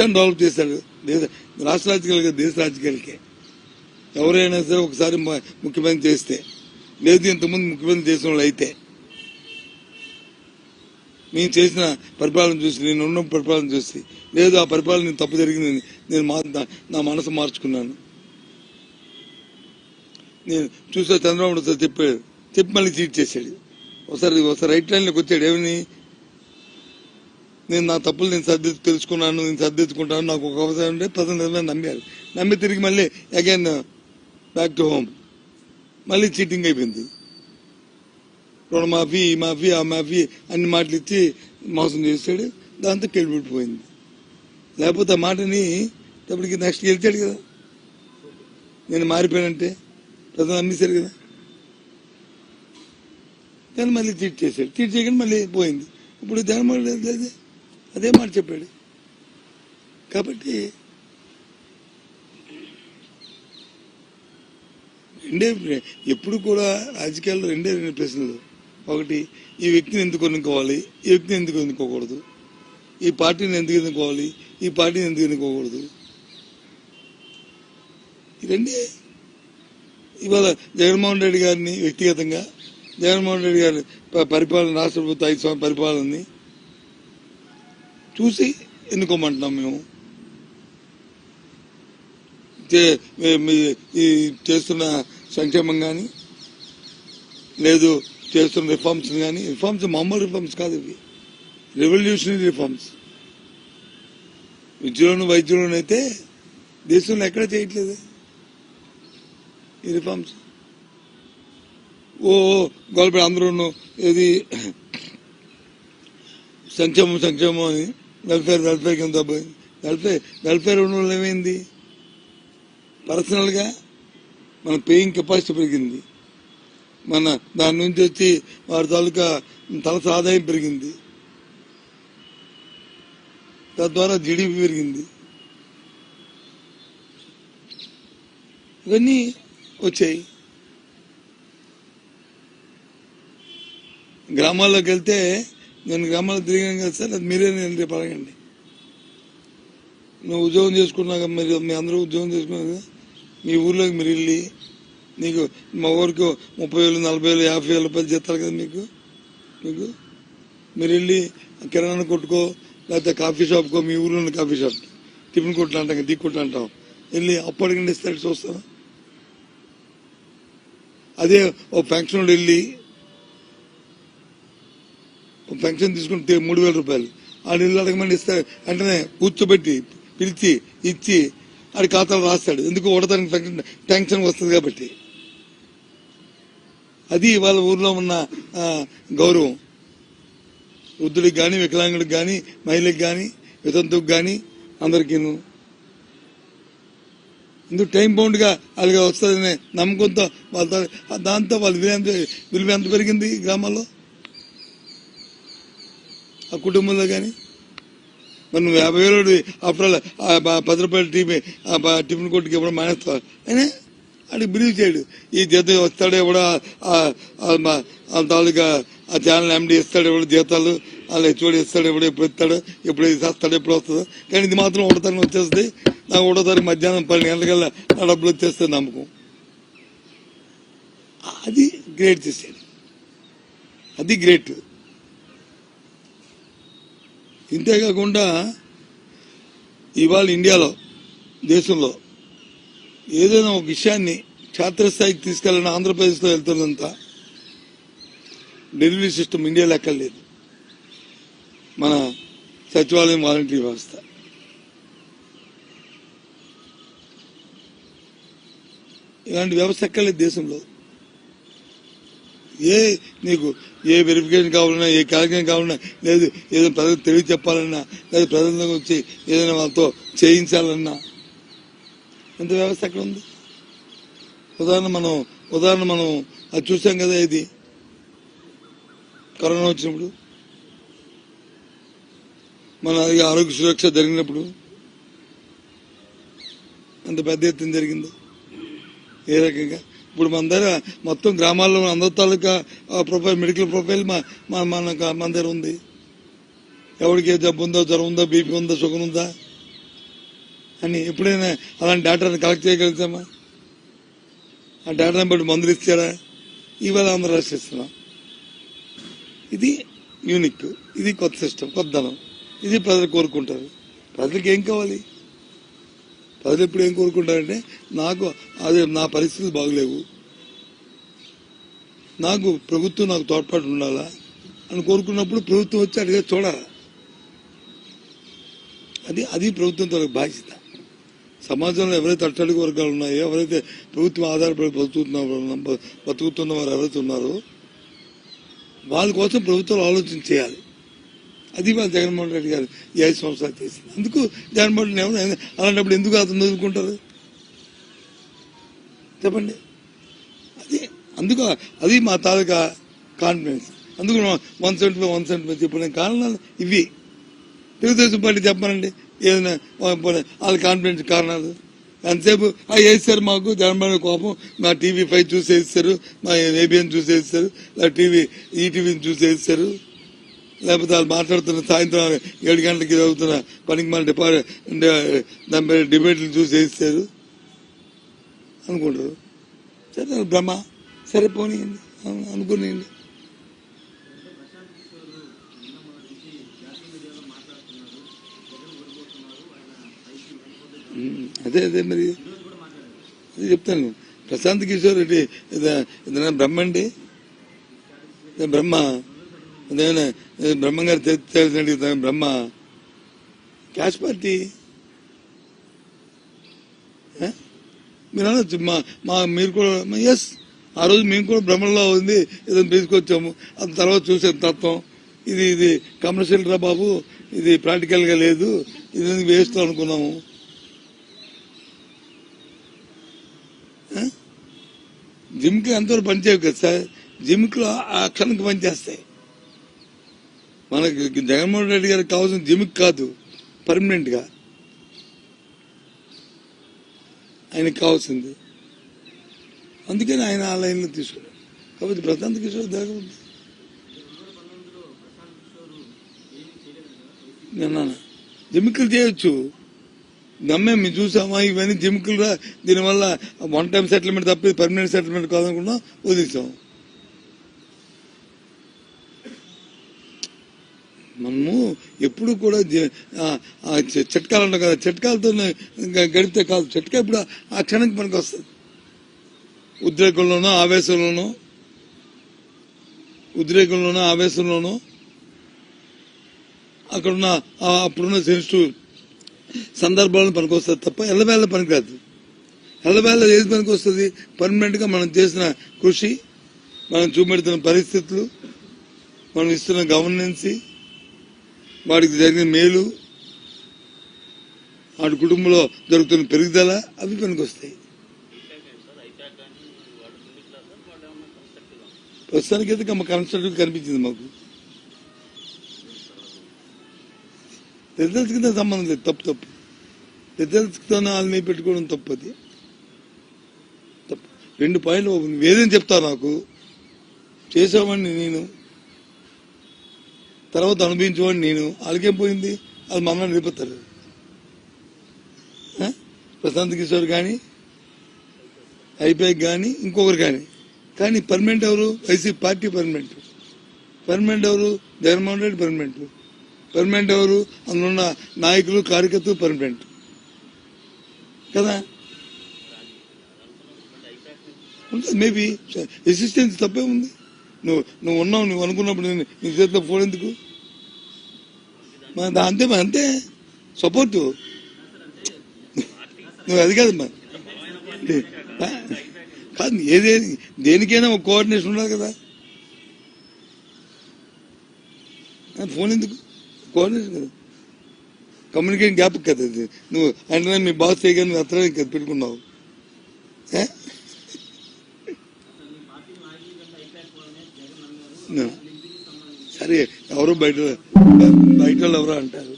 రాష్ట్రాన్ని డెవలప్ చేశాడు దేశ రాష్ట్ర రాజకీయాలకి దేశ రాజకీయాలకే ఎవరైనా సరే ఒకసారి ముఖ్యమంత్రి చేస్తే లేదు ఇంతకుముందు ముఖ్యమంత్రి చేసిన వాళ్ళు అయితే. నేను చేసిన పరిపాలన చూసి నేను ఉన్న పరిపాలన చూసి లేదు ఆ పరిపాలన నేను తప్పు జరిగింది నేను మా నా- మనసు మార్చుకున్నాను. నేను చూసా చంద్రబాబు ఒకసారి చెప్పాడు. చెప్పి మళ్ళీ చీట్ చేశాడు. ఒకసారి ఒకసారి రైట్ లైన్లోకి వచ్చాడు. ఏమని? నేను నా తప్పులు నేను సర్ది తెలుసుకున్నాను నేను సర్దిద్దుకుంటాను నాకు ఒక అవసరం ఉంటే ప్రజలు నిజమే నమ్మారు నమ్మి తిరిగి మళ్ళీ అగైన్ బ్యాక్ టు హోమ్ మళ్ళీ చీటింగ్ అయిపోయింది. రుణమాఫీ ఈ మాఫీ ఆ మాఫీ అన్ని మాటలు ఇచ్చి మోసం చేస్తాడు. దాంతో కెళ్ళిపెట్టిపోయింది లేకపోతే ఆ మాటని ఇప్పటికి నెక్స్ట్ గెలిచాడు కదా. నేను మారిపోయానంటే ప్రజలు నమ్మేశారు కదా. కానీ మళ్ళీ చీట్ చేశాడు. చీట్ చేయగానే మళ్ళీ పోయింది. ఇప్పుడు జగన్మోహన్ లేదు. అదే మాట చెప్పాడు. కాబట్టి రెండే ఎప్పుడు కూడా రాజకీయాల్లో రెండే రెండు ప్రశ్నలు. ఒకటి ఈ వ్యక్తిని ఎందుకు ఎన్నుకోవాలి? ఈ వ్యక్తిని ఎందుకు ఎన్నుకోకూడదు? ఈ పార్టీని ఎందుకు ఎన్నుకోవాలి? ఈ పార్టీని ఎందుకు ఎన్నుకోకూడదు? ఈ రెండే ఇవాళ జగన్మోహన్ రెడ్డి గారిని వ్యక్తిగతంగా జగన్మోహన్ రెడ్డి గారి పరిపాలన రాష్ట్ర ప్రభుత్వ ఐదు సంవత్సరాల పరిపాలనని చూసి ఎన్నుకోమంటున్నాం మేము? చే- మీ- చేస్తున్న సంక్షేమం కానీ లేదు చేస్తున్న రిఫార్మ్స్ కానీ రిఫార్మ్స్ మామూలు రిఫార్మ్స్ కాదు ఇవి. రెవల్యూషనరీ రిఫార్మ్స్ విద్యలోను వైద్యులను అయితే దేశంలో ఎక్కడ చేయట్లేదు ఈ రిఫార్మ్స్ ఓ గోల్పేట అందరూ ఇది సంక్షేమం సంక్షేమం అని వెల్ఫేర్ వెల్ఫేర్ కింద పోయింది వెల్ఫేర్ వెల్ఫేర్ ఉన్న వాళ్ళు ఏమైంది? పర్సనల్గా మన పేయింగ్ కెపాసిటీ పెరిగింది. మన దాని నుంచి వచ్చి వారి తాలూకా తలస ఆదాయం పెరిగింది. తద్వారా జీడిపి పెరిగింది. ఇవన్నీ వచ్చాయి. గ్రామాల్లోకి వెళ్తే నేను గ్రామాల్లో తిరిగాను కదా సార్ అది మీరే నేను రేపు అడగండి నువ్వు ఉద్యోగం చేసుకున్నాక మీరు మీ అందరూ ఉద్యోగం చేసుకున్నారు మీ ఊర్లోకి మీరు వెళ్ళి నీకు మా ఊరికి ముప్పై వేలు నలభై వేలు యాభై వేల రూపాయలు చేస్తారు కదా మీకు? మీకు? మీరు వెళ్ళి కిరాణా కొట్టుకో లేకపోతే కాఫీ షాప్కో మీ ఊర్లో ఉన్న కాఫీ షాప్ టిఫిన్ కొట్లు అంటాం కదా, టీ కొట్లు అంటాం. వెళ్ళి అప్పటికి అడిగండి ఇస్తాడు చూస్తాను అదే ఓ ఫంక్షన్ వెళ్ళి పెన్షన్ తీసుకుంటే మూడు వేల రూపాయలు. ఆడు ఇల్లు అడగమని ఇస్తే వెంటనే కూర్చోబెట్టి పిలిచి ఇచ్చి ఆడి ఖాతాలో రాస్తాడు. ఎందుకు ఓడతానికి పెన్షన్ టెన్షన్ వస్తుంది కాబట్టి. అది వాళ్ళ ఊర్లో ఉన్న గౌరవం. వృద్ధుడికి కానీ వికలాంగుడికి కానీ మహిళకి కానీ వితంతుకు కానీ అందరికీను. ఇందుకు టైం బౌండ్గా అలాగే వస్తుందనే నమ్మకంతో వాళ్ళ దాంతో వాళ్ళ విలువ ఎంత విలువ ఎంత పెరిగింది ఈ గ్రామాల్లో? ఆ కుటుంబంలో కానీ మరి నువ్వు యాభై వేలు అప్పుడు పది రూపాయల టీవీ టిఫిన్ కొట్టుకి ఇవ్వడం మానేస్తావు అయినా అది బిలీవ్ చేయడు. ఈ జీతం వస్తాడు ఎవడో తాలూకా ఆ ఛానల్ ఎండి ఇస్తాడు ఎవడో జీతాలు వాళ్ళు హెచ్ఓడి ఇస్తాడు ఎవడో ఎప్పుడు ఇస్తాడు ఎప్పుడు ఇస్తాడు ఎప్పుడు వస్తుందో కానీ ఇది మాత్రం ఒకటో వచ్చేస్తుంది. నాకు ఒకటో మధ్యాహ్నం పన్నెండు గంటలకల్లా నా డబ్బులు వచ్చేస్తుంది నమ్మకం. అది గ్రేట్ చేశాడు అది గ్రేట్. ఇంతేకాకుండా ఇవాళ ఇండియాలో దేశంలో ఏదైనా ఒక విషయాన్ని క్షేత్రస్థాయికి తీసుకెళ్ళిన ఆంధ్రప్రదేశ్లో వెళ్తున్నంత డెలివరీ సిస్టమ్ ఇండియాలో ఎక్కర్లేదు మన సచివాలయం వాలంటరీ వ్యవస్థ. ఇలాంటి వ్యవస్థ ఎక్కర్లేదు దేశంలో. ఏ నీకు ఏ వెరిఫికేషన్ కావాలన్నా ఏ కార్యక్రమం కావాలన్నా లేదు ఏదైనా ప్రజలకు తెలివి చెప్పాలన్నా లేదా ప్రజలకు వచ్చి ఏదైనా వాళ్ళతో చేయించాలన్నా. ఎంత వ్యవస్థ అక్కడ ఉంది? ఉదాహరణ మనం ఉదాహరణ మనం అది చూసాం కదా ఇది. కరోనా వచ్చినప్పుడు. మన అది ఆరోగ్య సురక్ష జరిగినప్పుడు. అంత పెద్ద ఎత్తున జరిగిందో. ఏ రకంగా? ఇప్పుడు మన దగ్గర మొత్తం గ్రామాల్లో ఉన్న అందరి తాలూకా ప్రొఫైల్ మెడికల్ ప్రొఫైల్ మా మన మన దగ్గర ఉంది. ఎవరికి ఏ జబ్బు ఉందో జ్వరం ఉందో బీపీ ఉందో షుగర్ ఉందా? అని ఎప్పుడైనా అలాంటి డేటాను కలెక్ట్ చేయగలుగుతామా? ఆ డేటాను బట్టి మందులు ఇచ్చారా ఇవాళ అందరూ రాసిస్తున్నాం ఇది యూనిక్ ఇది కొత్త సిస్టమ్ కొత్త ధనం. ఇది ప్రజలు కోరుకుంటారు. ప్రజలకు ఏం కావాలి? ప్రజలు ఎప్పుడు ఏం కోరుకుంటారంటే నాకు అదే నా పరిస్థితులు బాగలేవు. నాకు ప్రభుత్వం నాకు తోడ్పాటు ఉండాలా అని కోరుకున్నప్పుడు ప్రభుత్వం వచ్చి అడిగే చూడాలి అది అది ప్రభుత్వం తనకు బాధ్యత. సమాజంలో ఎవరైతే అట్టడుగు వర్గాలు ఉన్నాయో ఎవరైతే ప్రభుత్వం ఆధారపడి బతుకుతున్న బతుకుతున్న వారు ఎవరైతే ఉన్నారో వాళ్ళ కోసం ప్రభుత్వాలు ఆలోచన చేయాలి. అది మా జగన్మోహన్ రెడ్డి గారు ఈ ఐదు సంవత్సరాలు చేసింది. అందుకు జగన్మోహన్ రెడ్డి అలాంటప్పుడు ఎందుకు అతను వదులుకుంటారు? చెప్పండి. అది అందుకు అది మా తాలూకా కాన్ఫిడెన్స్. అందుకు one seventy five one seventy five చెప్పిన కారణాలు ఇవి. తెలుగుదేశం పార్టీ చెప్పనండి ఏదైనా వాళ్ళ కాన్ఫిడెన్స్ కారణాలు. ఎంతసేపు అవి వేస్తారు మాకు జగన్మోహన్ కోపం. మా టీవీ ఫైవ్ చూసి వేస్తారు మా ఏబిఎన్ చూసి వేస్తారు టీవీ ఈటీవీని చూసి వేస్తారు లేకపోతే వాళ్ళు మాట్లాడుతున్న సాయంత్రం ఏడు గంటలకి చదువుతున్న పనికి మన డిపార్ట్ దాని మీద డిబేట్లు చూసి వేస్తారు అనుకుంటారు. సరే బ్రహ్మ. భ్రమ సరే పోనీయండి అనుకునేయండి. అదే అదే మరి. అదే చెప్తాను. ప్రశాంత్ కిషోర్ రెడ్డి ఇదైనా బ్రహ్మ అండి? బ్రహ్మ? అదేనా? బ్రహ్మంగారు తెలిసినట్టు బ్రహ్మ. Cash party. మీరు అనొచ్చు మా మా మీరు కూడా ఎస్ ఆ రోజు మేము కూడా భ్రమలో ఉంది ఏదైనా తీసుకొచ్చాము. అది తర్వాత చూసే తత్వం. ఇది ఇది కమర్షియల్ రా బాబు. ఇది ప్రాక్టికల్గా లేదు. ఇది వేస్ట్ అనుకున్నాము? జిమ్కి అంతవరకు ఎంతవరకు పనిచేయవు కదా సార్. జిమ్కి ఆ క్షణంకి పనిచేస్తాయి. మనకి జగన్మోహన్ రెడ్డి గారికి కావాల్సిన జిమ్కి కాదు పర్మనెంట్గా ఆయనకు ఆయనకి కావాల్సింది. అందుకని ఆయన ఆ లైన్లో తీసుకున్నాడు. కాబట్టి ప్రశాంత్ కిషోర్ దగ్గర ఉంది విన్నాను జిమికలు చేయొచ్చు. నమ్మే మేము చూసామా? ఇవన్నీ జిమికలు దీనివల్ల వన్ టైం సెటిల్మెంట్ తప్పి పర్మనెంట్ సెటిల్మెంట్ కాదనుకున్నా వదిలేసాం మనము ఎప్పుడు కూడా చిట్కాలు ఉంటాయి కదా. చిట్కాలతో గడిపితే కాదు. చిట్కా ఇప్పుడు ఆ క్షణానికి మనకు వస్తుంది ఉద్రేకంలోనో ఆవేశంలోనో ఉద్రేకంలోనో ఆవేశంలోనో అక్కడున్న అప్పుడున్న సెన్సిటివ్ సందర్భాలను పనికొస్తుంది తప్ప ఎల్లవేళ పనికిరాదు. ఎల్లవేళ ఏది పనికి వస్తుంది పర్మనెంట్ మనం చేసిన కృషి మనం చూపెడుతున్న పరిస్థితులు మనం ఇస్తున్న గవర్నెన్సీ వాడికి జరిగిన మేలు వాడి కుటుంబంలో జరుగుతున్న పెరుగుదల అవి పనికొస్తాయి. ప్రస్తుతానికి అయితే మా కన్స్ట్రక్టివ్ కనిపించింది మాకు. రిజల్ట్స్ కింద సంబంధం లేదు తప్పు తప్పు. రిజల్ట్స్తో వాళ్ళని పెట్టుకోవడం తప్పు అది. తప్పు. రెండు పాయింట్లు వేదని చెప్తా నాకు. చేసామని నేను. తర్వాత అనుభవించేవాడిని నేను. వాళ్ళకేం పోయింది? వాళ్ళు మమ్మల్ని నిలుపుతారు ప్రశాంత్ కిషోర్ కానీ ఐపీఐ కానీ ఇంకొకరు కానీ కానీ పర్మనెంట్ ఎవరు? YCP party permanent. పర్మనెంట్ ఎవరు? జగన్మోహన్ రెడ్డి పర్మనెంట్. పర్మనెంట్ ఎవరు? అందులో నాయకులు కార్యకర్తలు పర్మనెంట్. కదా? మేబీ ఎసిస్టెన్స్ తప్పే ఉంది. నువ్వు నువ్వు ఉన్నావు నువ్వు అనుకున్నప్పుడు నేను నీ చేతిలో ఫోన్ ఎందుకు? మన అంతే మరి అంతే. సపోర్ట్ నువ్వు అది కాదమ్మా కాదు ఏదే దేనికైనా ఒక కోఆర్డినేషన్ ఉండాలి కదా. ఫోన్ ఎందుకు? కోఆర్డినేషన్ కదా. కమ్యూనికేషన్ గ్యాప్ కదా అది నువ్వు అంటే మీ బాస్ చేయగా నువ్వు అത്ര కదా పెట్టుకున్నావు. ఏ? సరే ఎవరు బయట బయట వాళ్ళు ఎవరో అంటారు.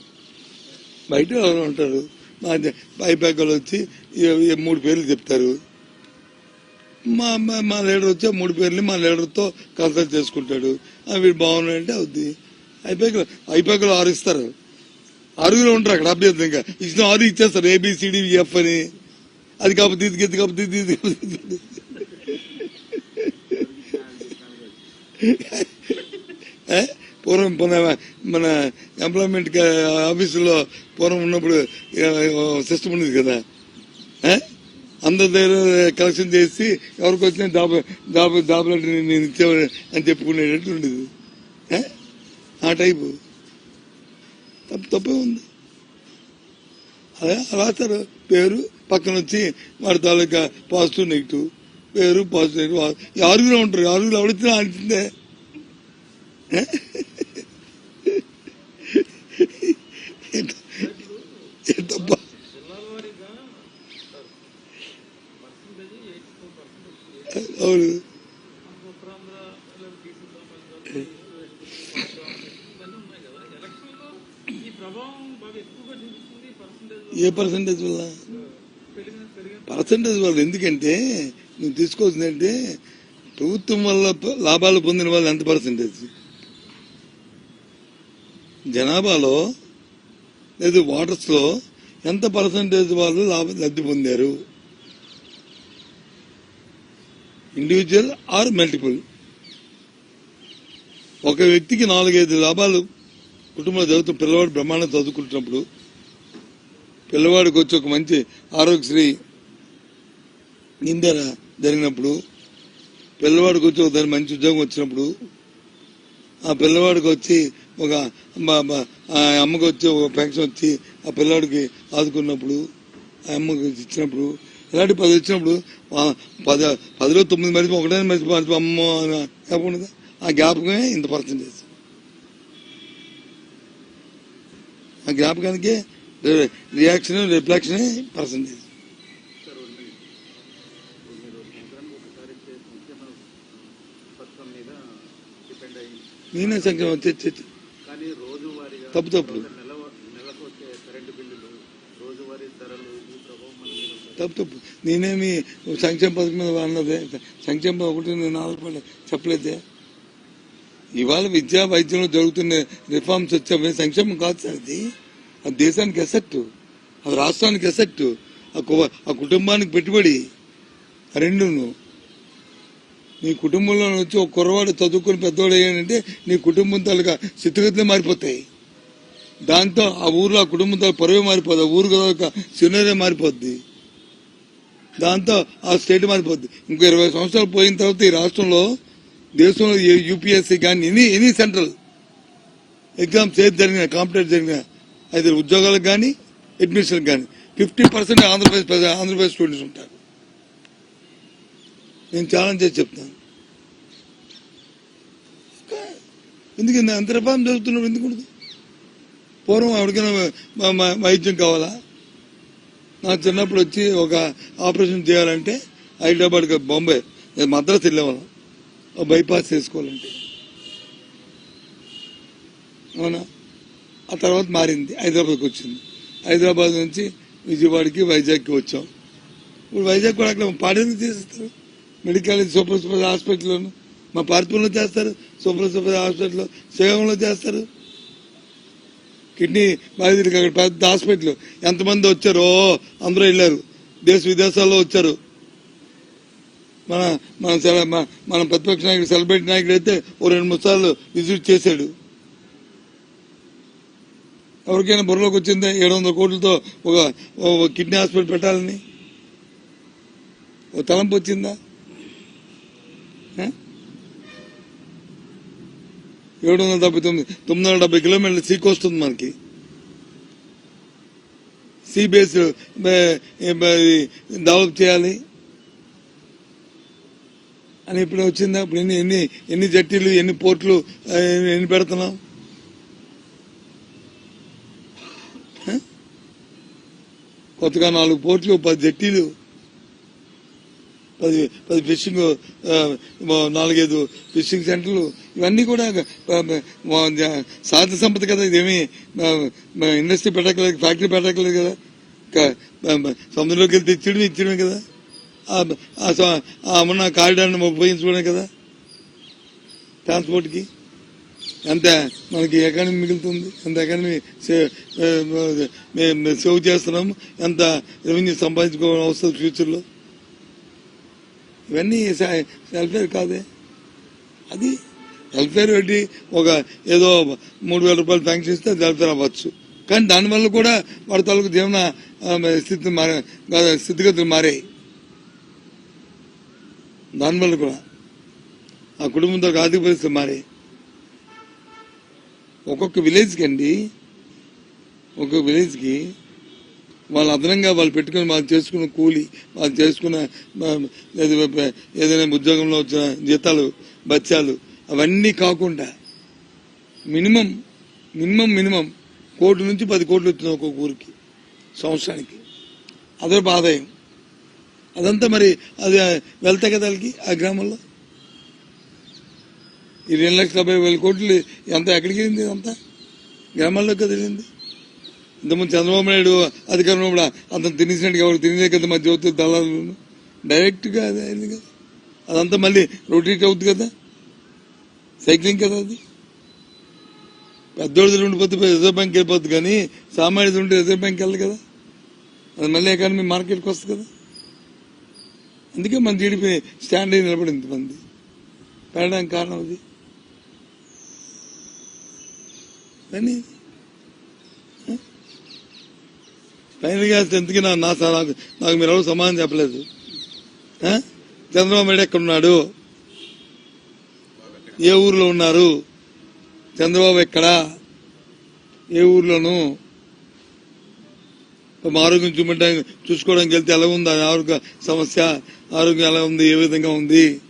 బయట వాళ్ళు ఎవరో అంటారు. మా పైపాక్ వచ్చి మూడు పేర్లు చెప్తారు. మా మా- లీడర్ వచ్చి మూడు పేర్లు మా లీడర్తో కన్సల్ట్ చేసుకుంటాడు. వీడు బాగున్నాయంటే అవుద్ది. ఐపాక్ ఐపాక్లో ఆరు ఇస్తారు. ఆరుగురు ఉంటారు అక్కడ అభ్యర్థి ఇంకా. ఇచ్చిన ఆరు ఇచ్చేస్తారు ఏబిసిడి ఎఫ్ e, అని. అది కాకపోతే ఇది కాబట్టి కాకపోతే ఇది ఇది కాకపోతే ఇది. ఏ? పూర్వం మన మన ఎంప్లాయ్మెంట్ ఆఫీసులో పూర్వం ఉన్నప్పుడు సిస్టమ్ ఉంది కదా అందరి దగ్గర కలెక్షన్ చేసి ఎవరికి వచ్చిన దాబ దాబ జాబ్ నేను ఇచ్చేవాడు అని చెప్పుకునేటట్టు ఉండేది ఆ టైపు తప్పు తప్పే ఉంది అదే రాస్తారు పేరు పక్కన వచ్చి వాడి తాలూకా పాజిటివ్ నెగిటివ్ పేరు ఈ ఆరుగురు ఉంటారు. ఫోర్ పర్సెంట్ వచ్చింది అవును. ఏ పర్సంటేజ్ వల్ల? పర్సంటేజ్ వల్ల ఎందుకంటే నువ్వు తీసుకోవాల్సిందంటే ప్రభుత్వం వల్ల లాభాలు పొందిన వాళ్ళు ఎంత పర్సంటేజ్? జనాభాలో లేదు వాటర్స్లో ఎంత పర్సంటేజ్ వాళ్ళు లాభ లబ్ధి పొందారు? ఇండివిజువల్ ఆర్ మల్టిపుల్ ఒక వ్యక్తికి నాలుగైదు లాభాలు కుటుంబంలో జరుగుతున్న పిల్లవాడు బ్రహ్మాండం చదువుకుంటున్నప్పుడు పిల్లవాడికి వచ్చి ఒక మంచి ఆరోగ్యశ్రీ నిందర? జరిగినప్పుడు పిల్లవాడికి వచ్చి ఒక దాని మంచి ఉద్యోగం వచ్చినప్పుడు ఆ పిల్లవాడికి వచ్చి ఒక అమ్మకి వచ్చి ఒక పెన్షన్ వచ్చి ఆ పిల్లవాడికి ఆదుకున్నప్పుడు ఆ అమ్మకి ఇచ్చినప్పుడు ఇలాంటి పది వచ్చినప్పుడు పది పదిలో తొమ్మిది మరిచి ఒకటే మరిచి అమ్మ గ్యాప్ ఉండదు? ఆ జ్ఞాపకమే ఇంత పర్సంటేజ్ ఆ జ్ఞాపకానికి రియాక్షన్ రిఫ్లెక్షన్ పర్సంటేజ్ సార్ ఒక మినిట్. మీరు సంవత్సరానికి ఒకసారి ఇచ్చే సంక్షేమ పథకం మీద డిపెండ్ అయ్యి నేనే సంక్షేమం తె- తె- తె- కానీ రోజువారీగా తప్పు తప్పు. నెల నెలకు వచ్చే కరెంటు బిల్లులు రోజువారీ ధరలు ఈ ప్రభావం మన మీద ఉంటుంది. తప్పు తప్పు. నేనేమి సంక్షేమ పథకం మీద అన్నదే సంక్షేమ పథకం ఒకటి నేను ఆధారపడ చెప్పలేదే. ఇవాళ విద్యా వైద్యంలో జరుగుతున్న రిఫార్మ్స్ వచ్చాయి సంక్షేమం కాదు సార్ అది అది దేశానికి ఎసెట్ అది రాష్ట్రానికి ఎసెట్ ఆ కుటుంబానికి పెట్టుబడి రెండును నీ కుటుంబంలో వచ్చి ఒక కుర్రవాడు చదువుకుని పెద్దవాడు అయ్యాడంటే నీ కుటుంబం తాలూకా స్థితిగతులు మారిపోతాయి. దాంతో ఆ ఊర్లో ఆ కుటుంబం తాలూకా పరువే మారిపోద్ది ఆ ఊరు తాలూకా సినరే మారిపోద్ది. దాంతో ఆ స్టేట్ మారిపోద్ది. ఇంకో ఇరవై సంవత్సరాలు పోయిన తర్వాత ఈ రాష్ట్రంలో దేశంలో యూపీఎస్సీ కానీ ఎనీ ఎనీ సెంట్రల్ ఎగ్జామ్స్ ఏది జరిగిన కాంపిటేట్ జరిగిన అయితే ఉద్యోగాలకు కానీ అడ్మిషన్కి కానీ fifty percent Andhra Pradesh Andhra Pradesh students ఉంటారు. నేను ఛాలెంజ్ చేసి చెప్తాను. ఎందుకు అంత రిఫార్మ్ జరుగుతున్నప్పుడు ఎందుకు పూర్వం ఎవరికైనా మ- వైద్యం కావాలా? నా చిన్నప్పుడు వచ్చి ఒక ఆపరేషన్ చేయాలంటే హైదరాబాద్ బాంబే నేను మద్రాసు వెళ్ళేవాళ్ళం. బైపాస్ చేసుకోవాలంటే అవునా? ఆ తర్వాత మారింది. హైదరాబాద్కి వచ్చింది. హైదరాబాద్ నుంచి విజయవాడకి వైజాగ్కి వచ్చాం. ఇప్పుడు వైజాగ్ కూడా అక్కడ పాడేందుకు చేసేస్తారు మెడికల్ సూపర్ సూపర్ హాస్పిటల్లోను. మా పార్పుల్లో చేస్తారు సూపర్ సూపర్ హాస్పిటల్లో శ్రీకాకుళంలో చేస్తారు. కిడ్నీ బాధితులకి అక్కడ పెద్ద హాస్పిటల్. ఎంతమంది వచ్చారో అందరూ వెళ్ళారు. దేశ విదేశాల్లో వచ్చారు. మన మన సెల- మన- మన ప్రతిపక్ష నాయకుడు సెలబ్రిటీ నాయకుడు అయితే ఓ రెండు మూడు సార్లు విజిట్ చేశాడు. ఎవరికైనా బుర్రలోకి వచ్చింది ఏడు వందల కోట్లతో ఒక కిడ్నీ హాస్పిటల్ పెట్టాలని. ఓ తలంపు వచ్చిందా? ఏడు వందల డెబ్బై తొమ్మిది తొమ్మిది వందల డెబ్బై కిలోమీటర్ల సీ వస్తుంది మనకి. సీ బేస్ డెవలప్ చేయాలి. అని ఇప్పుడు వచ్చిందా? ఇప్పుడు ఎన్ని ఎన్ని ఎన్ని జట్టీలు ఎన్ని పోర్ట్లు ఎన్ని పెడుతున్నాం? కొత్తగా నాలుగు పోర్ట్లు పది జట్టీలు. పది పది ఫిషింగ్ నాలుగైదు ఫిషింగ్ సెంటర్లు ఇవన్నీ కూడా ఆ, సహజ సంపద కదా ఇదేమి? ఇండస్ట్రీ పెట్టకలేదు ఫ్యాక్టరీ పెట్టక్కలేదు కదా? సముద్రంలోకి వెళ్తే ఇచ్చడమే ఇచ్చడమే కదా? ఆ- ఉన్న కారిడార్ని ఉపయోగించుకోవడమే కదా? ట్రాన్స్పోర్ట్కి ఎంత మనకి ఎకానమీ మిగులుతుంది ఎంత ఎకానమీ మేము సేవ్ చేస్తున్నాము ఎంత రెవెన్యూ సంపాదించుకోవడం అవసరం ఫ్యూచర్లో ఇవన్నీ వెల్ఫేర్ కాదే. అది వెల్ఫేర్ పెట్టి ఒక ఏదో మూడు వేల రూపాయలు శాంక్షన్ ఇస్తే వెల్ఫేర్ అవ్వచ్చు. కానీ దానివల్ల కూడా వాడి తాలూకు జీవన స్థితి మారే స్థితిగతులు మారాయి. దానివల్ల కూడా ఆ కుటుంబంతో ఆర్థిక పరిస్థితులు మారాయి. ఒక్కొక్క విలేజ్కి అండి ఒక్కొక్క విలేజ్కి వాళ్ళు అదనంగా వాళ్ళు పెట్టుకుని మాకు చేసుకున్న కూలి వాళ్ళు చేసుకున్న ఏదైనా ఉద్యోగంలో వచ్చిన జీతాలు బత్యాలు అవన్నీ కాకుండా మినిమం మినిమం మినిమం కోటి నుంచి పది కోట్లు వచ్చిన ఒక్కొక్క ఊరికి సంవత్సరానికి. అదొక ఆదాయం. అదంతా మరి అది వెళ్తాయి కదా వాళ్ళకి ఆ గ్రామంలో? ఈ రెండు లక్షల డెబ్బై వేల కోట్లు ఎంత ఎక్కడికి వెళ్ళింది ఇదంతా? గ్రామాల్లోకి కదా వెళ్ళింది? ఇంతకుముందు చంద్రబాబు నాయుడు అధికారంలో కూడా అతను తినేసినట్టుగా ఎవరు తినేదే కదా మా జ్యోతి దళాలు. డైరెక్ట్గా అది అయింది కదా. అదంతా మళ్ళీ రొటేట్ అవుతుంది కదా. సైక్లింగ్ కదా అది. పెద్దోడిది ఉండిపోతే రిజర్వ్ బ్యాంక్ వెళ్ళిపోద్ది కానీ సామాన్యుడు ఉంటే రిజర్వ్ బ్యాంక్ వెళ్ళదు కదా. అది మళ్ళీ ఎకానమీ మార్కెట్కి వస్తుంది కదా. అందుకే మన జీడిపి స్టాండ్ అయి నిలబడింది ఇంతమంది పెరడానికి కారణం అది. కానీ ఫైనల్ టెన్త్కి నా నా నాకు నాకు మీరు ఎవరు సమాధానం చెప్పలేదు? చంద్రబాబు నాయుడు ఎక్కడున్నాడు? ఏ ఊర్లో ఉన్నారు? చంద్రబాబు ఎక్కడ? ఏ ఊర్లోను? మా ఆరోగ్యం చూపించడానికి చూసుకోవడానికి వెళ్తే ఎలా ఉంది? ఆరోగ్య సమస్య ఆరోగ్యం ఎలా ఉంది? ఏ విధంగా ఉంది?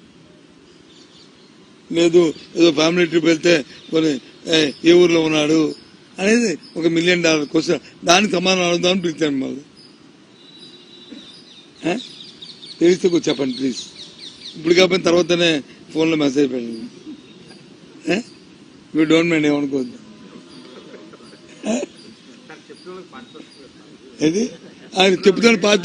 లేదు ఏదో ఫ్యామిలీ ట్రిప్ వెళ్తే కొన్ని ఏ ఊర్లో ఉన్నాడు? అనేది ఒక మిలియన్ డాలర్ క్వశ్చన్ దానికి సమాధానం అడుగుదామని పిలిచాను మళ్ళీ? తెలిస్తే కొంచెం చెప్పండి ప్లీజ్ ఇప్పుడు కాకపోయిన తర్వాతనే ఫోన్లో మెసేజ్ పెట్టండి. మీరు డోంట్ మైండ్ ఏమనుకోవద్దు. ఏది? ఆయన చెప్తాను పార్టీ